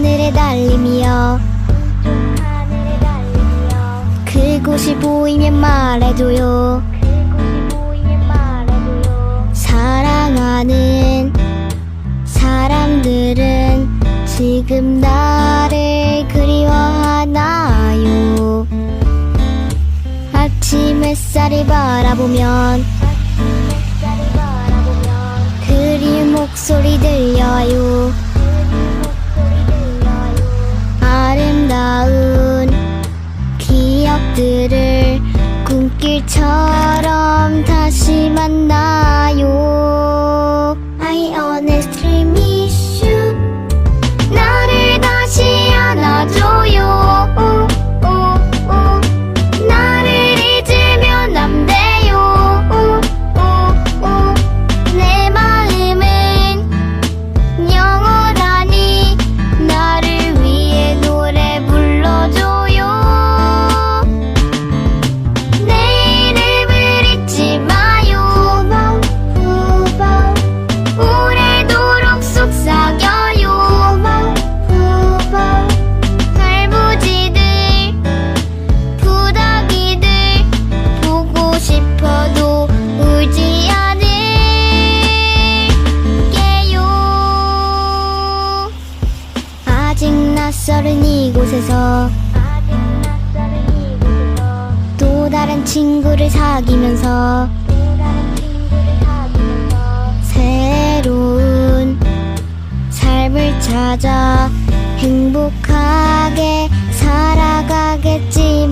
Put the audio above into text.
하늘에 달리며 그곳이 보이면 말해줘요. 사랑하는 사람들은 지금 나를 그리워하나요? 아침 햇살을 바라보면 그리운 목소리 들 낯설은 이곳에서 또 다른 친구를 사귀면서 새로운 삶을 찾아 행복하게 살아가겠지만